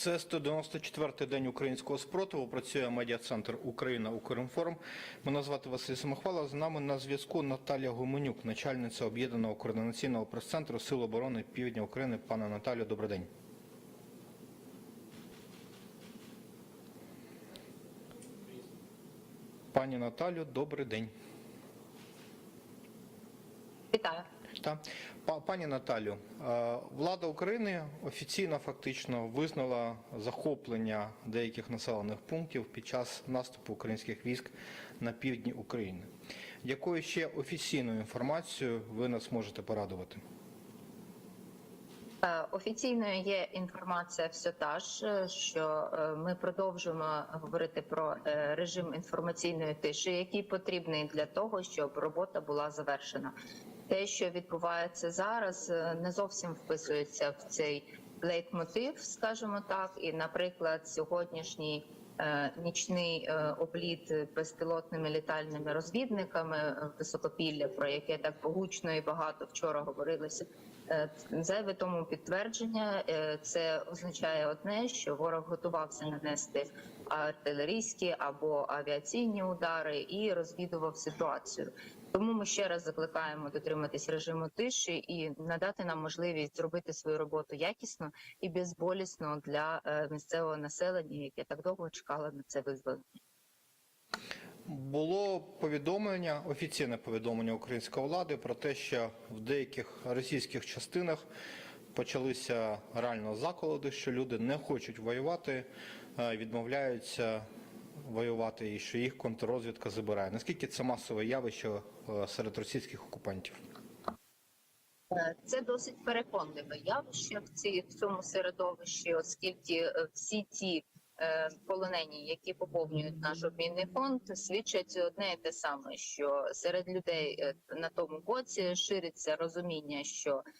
Це 194-й день українського спротиву. Працює медіа-центр Україна Укрінформ. Мене звати Василь Самохвала. З нами на зв'язку Наталія Гуменюк, начальниця об'єднаного координаційного прес-центру Сил оборони Півдня України. Пане Наталію, добрий день. Пані Наталю, добрий день. Вітаю. Та пані Наталю, е, влада України офіційно фактично визнала захоплення деяких населених пунктів під час наступу українських військ на півдні України. Якою ще офіційною інформацією ви нас можете порадувати? Е, Офіційною є інформація все та ж, е, що ми продовжуємо говорити про режим інформаційної тиші, який потрібний для того, щоб робота була завершена. Те, що відбувається зараз, е, не зовсім вписується в цей лейтмотив, скажімо так. І, наприклад, сьогоднішній е, нічний е, обліт безпілотними літальними розвідниками е, високопілля, про яке так гучно і багато вчора говорилося. Зайве тому підтвердження це означає одне, що ворог готувався нанести артилерійські або авіаційні удари і розвідував ситуацію. Тому ми ще раз закликаємо дотриматись режиму тиші і надати нам можливість зробити свою роботу якісно і безболісно для е, місцевого населення, яке так довго чекало на це визволення. Було повідомлення, офіційне повідомлення української влади про те, що в деяких російських частинах почалися реально заколоди, що люди не хочуть воювати, відмовляються воювати і що їх контррозвідка забирає. Наскільки це масове явище е, серед російських окупантів? Е, Це досить переконливе явище в цьому середовищі, оскільки е, всі ті е, полонені, які поповнюють наш обмінний фонд, свідчать одне і те саме, що серед людей е, на тому боці шириться розуміння, що е,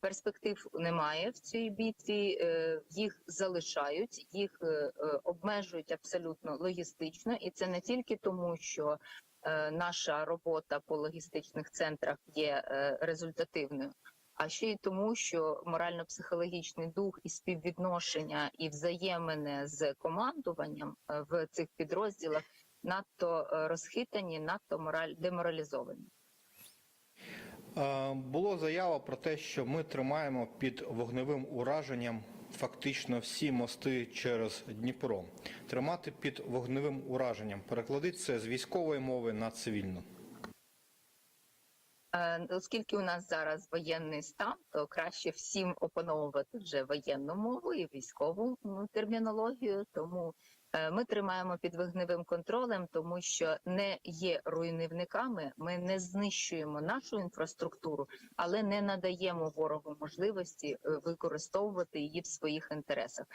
перспектив немає в цій битві, е, їх залишають, їх е, е, обмежують абсолютно логістично, і це не тільки тому, що е, наша робота по логістичних центрах є е, результативною, а ще й тому, що морально-психологічний дух і співвідношення і взаємини з командуванням е, в цих підрозділах надто е, розхитані, надто мораль деморалізовані. Е, Було заява про те, що ми тримаємо під вогневим ураженням фактично всі мости через Дніпро. Тримати під вогневим ураженням. Перекладіть це з військової мови на цивільну. Е, Оскільки у нас зараз воєнний стан, то краще всім опановувати вже воєнну мову і військову ну, термінологію. Тому ми тримаємо під вогневим контролем, тому що не є руйнівниками. Ми не знищуємо нашу інфраструктуру, але не надаємо ворогу можливості е, використовувати її в своїх інтересах.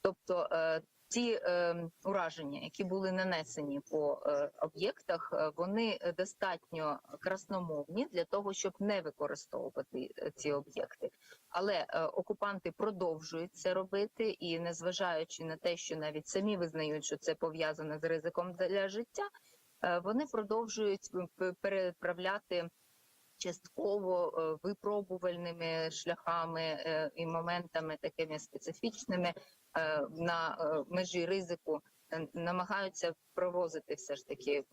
Тобто е, ті е, ураження, які були нанесені по е, об'єктах, е, вони достатньо красномовні для того, щоб не використовувати е, ці об'єкти. Але е, окупанти продовжують це робити, і незважаючи на те, що навіть самі визнають, що це пов'язано з ризиком для життя, е, вони продовжують переправляти частково е, випробувальними шляхами і моментами такими специфічними на е, межі ризику е, намагаються провозити все ж таки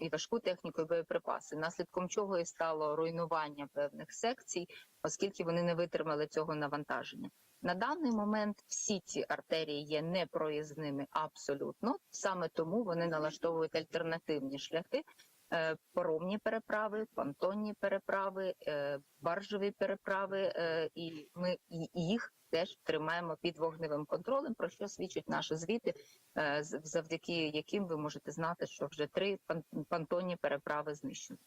і важку техніку, і боєприпаси, наслідком чого і стало руйнування певних секцій, оскільки вони не витримали цього навантаження. На даний момент всі ці артерії є непроїзними абсолютно. Саме тому вони налаштовують альтернативні шляхи, е, поромні переправи, понтонні переправи, е, баржові переправи, е, і ми їх теж тримаємо під вогневим контролем, про що свідчать наші звіти, е, завдяки яким ви можете знати, що вже три понтонні переправи знищені.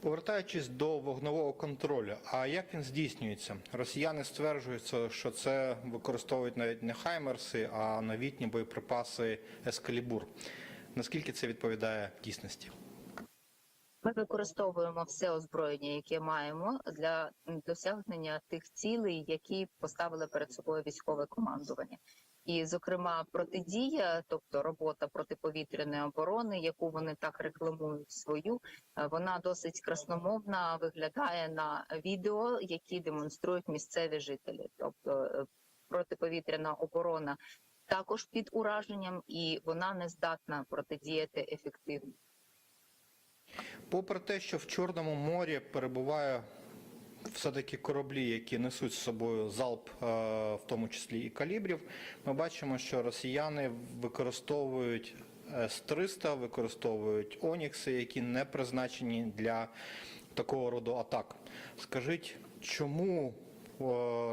Повертаючись до вогневого контролю, а як він здійснюється? Росіяни стверджують, що це використовують навіть не хаймерси, а новітні боєприпаси Ескалібур. Наскільки це відповідає дійсності? Ми використовуємо все озброєння, яке маємо для досягнення тих цілей, які поставили перед собою військове командування. І, зокрема, протидія, тобто робота протиповітряної оборони, яку вони так рекламують свою, е, вона досить красномовна виглядає на відео, які демонструють місцеві жителі. Тобто е, протиповітряна оборона також під ураженням, і вона не здатна протидіяти ефективно. Попри те, що в Чорному морі перебуває все-таки кораблі, які несуть з собою залп, е, в тому числі і калібрів, ми бачимо, що росіяни використовують С-300, використовують Онікси, які не призначені для такого роду атак. Скажіть, чому е,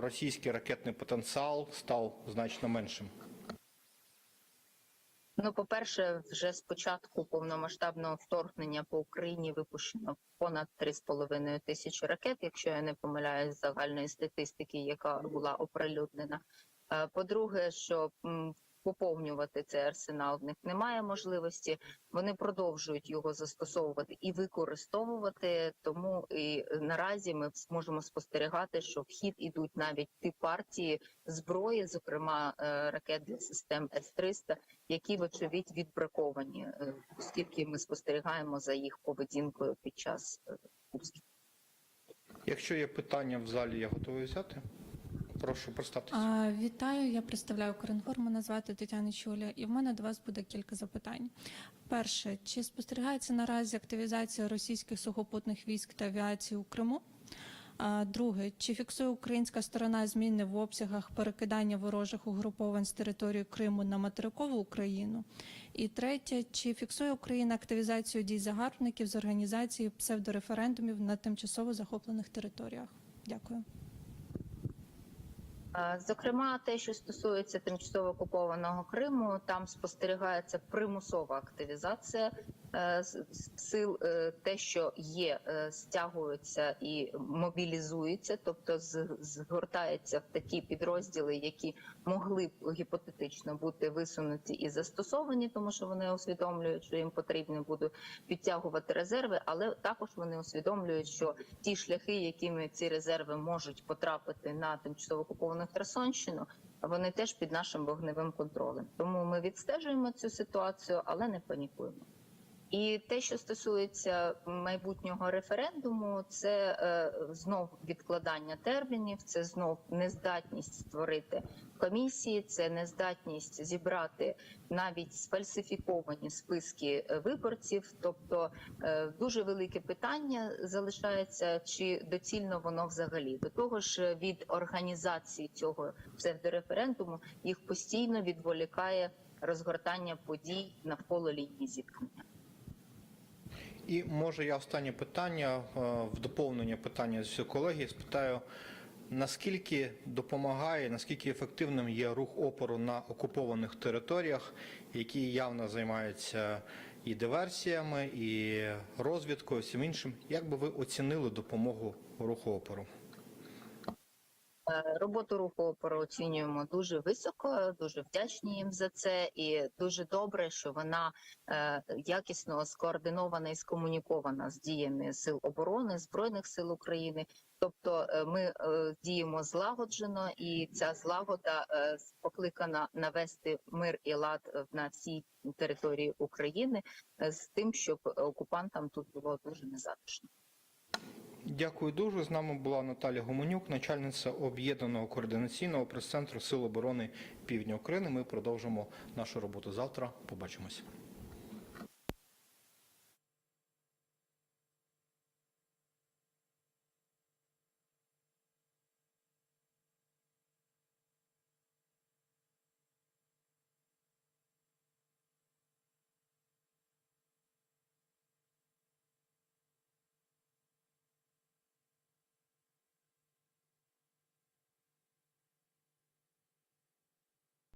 російський ракетний потенціал став значно меншим? Ну, по-перше, вже з початку повномасштабного вторгнення по Україні випущено понад 3,5 тисячі ракет, якщо я не помиляюсь загальної статистики, яка була оприлюднена. Е, По-друге, що поповнювати цей арсенал в них немає можливості. Вони продовжують його застосовувати і використовувати. Тому і наразі ми можемо спостерігати, що в хід ідуть навіть ті партії зброї, зокрема е, ракет для систем С-300, які вочевидь відбраковані, е, оскільки ми спостерігаємо за їх поведінкою під час е, пусків. Якщо є питання в залі, я готовий взяти. Прошу представтеся. Вітаю, я представляю Коринформ, мене звати Тетяна Чуля, і в мене до вас буде кілька запитань. Перше, чи спостерігається наразі активізація російських сухопутних військ та авіації у Криму? Друге, чи фіксує українська сторона зміни в обсягах перекидання ворожих угруповань з території Криму на материкову Україну? І третє, чи фіксує Україна активізацію дій загарбників з організації псевдореферендумів на тимчасово захоплених територіях? Дякую. Зокрема, те, що стосується тимчасово окупованого Криму, там спостерігається примусова активізація сил, е, те, що є, е, стягуються і мобілізуються, тобто з- згортаються в такі підрозділи, які могли б гіпотетично бути висунуті і застосовані, тому що вони усвідомлюють, що їм потрібно буде підтягувати резерви, але також вони усвідомлюють, що ті шляхи, якими ці резерви можуть потрапити на тимчасово окуповану Херсонщину, вони теж під нашим вогневим контролем. Тому ми відстежуємо цю ситуацію, але не панікуємо. І те, що стосується майбутнього референдуму, це е, знов відкладання термінів, це знов нездатність створити комісії, це нездатність зібрати навіть сфальсифіковані списки е, виборців. Тобто е, дуже велике питання залишається, чи доцільно воно взагалі до того ж від організації цього псевдореферендуму їх постійно відволікає розгортання подій навколо лінії зіткнення. І може я останнє питання е, в доповнення питання з колеги спитаю, наскільки допомагає, наскільки ефективним є рух опору на окупованих територіях, які явно займаються і диверсіями, і розвідкою, всім іншим. Як би ви оцінили допомогу руху опору? Е, Роботу руху опору оцінюємо дуже високо, дуже вдячні їм за це, і дуже добре, що вона е, якісно скоординована і скомунікована з діями сил оборони збройних сил України. Тобто, е, ми діємо злагоджено, і ця злагода покликана навести мир і лад на всій території України з тим, щоб окупантам тут було дуже незатишно. Дякую дуже. З нами була Наталя Гуменюк, начальниця об'єднаного координаційного прес-центру Сил оборони Півдня України. Ми продовжимо нашу роботу завтра. Побачимось.